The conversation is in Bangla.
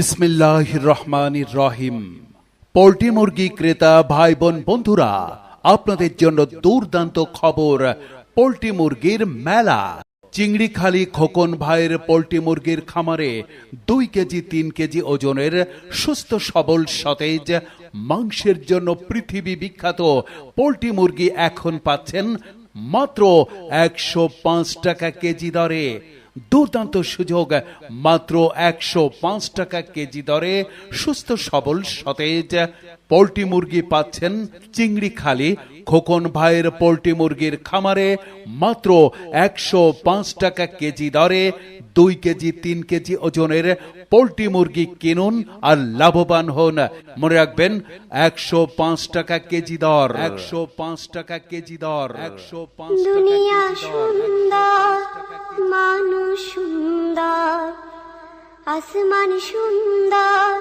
বিসমিল্লাহ রহমান রহিম। পোল্ট্রি মুরগি ক্রেতা ভাই বোন বন্ধুরা, আপনাদের জন্য দুর্দান্ত খবর, পোল্ট্রি মুরগির মেলা। চিংড়িখালি খোকন ভাইয়ের পোল্ট্রি মুরগির খামারে দুই কেজি, তিন কেজি ওজনের সুস্থ সবল সতেজ মাংসের জন্য পৃথিবী বিখ্যাত পোল্ট্রি মুরগি এখন পাচ্ছেন মাত্র একশো পাঁচ টাকা কেজি দরে। দুর্দান্ত সুযোগ। মাত্র একশো পাঁচ টাকা কেজি দরে সুস্থ সবল সতেজ পোল্ট্রি মুরগি পাচ্ছেন চিংড়ি খালি। খোকন ভাইয়ের পোল্ট্রি মুরগির খামারে মাত্র একশো পাঁচ টাকা কেজি দরে দুই কেজি তিন কেজি ওজনের পোল্ট্রি মুরগি কিনুন আর লাভবান হন। মনে রাখবেন একশো পাঁচ টাকা কেজি দর। একশো পাঁচ টাকা কেজি দর। একশো পাঁচ টাকা কেজি দর। আসমান সুন্দর।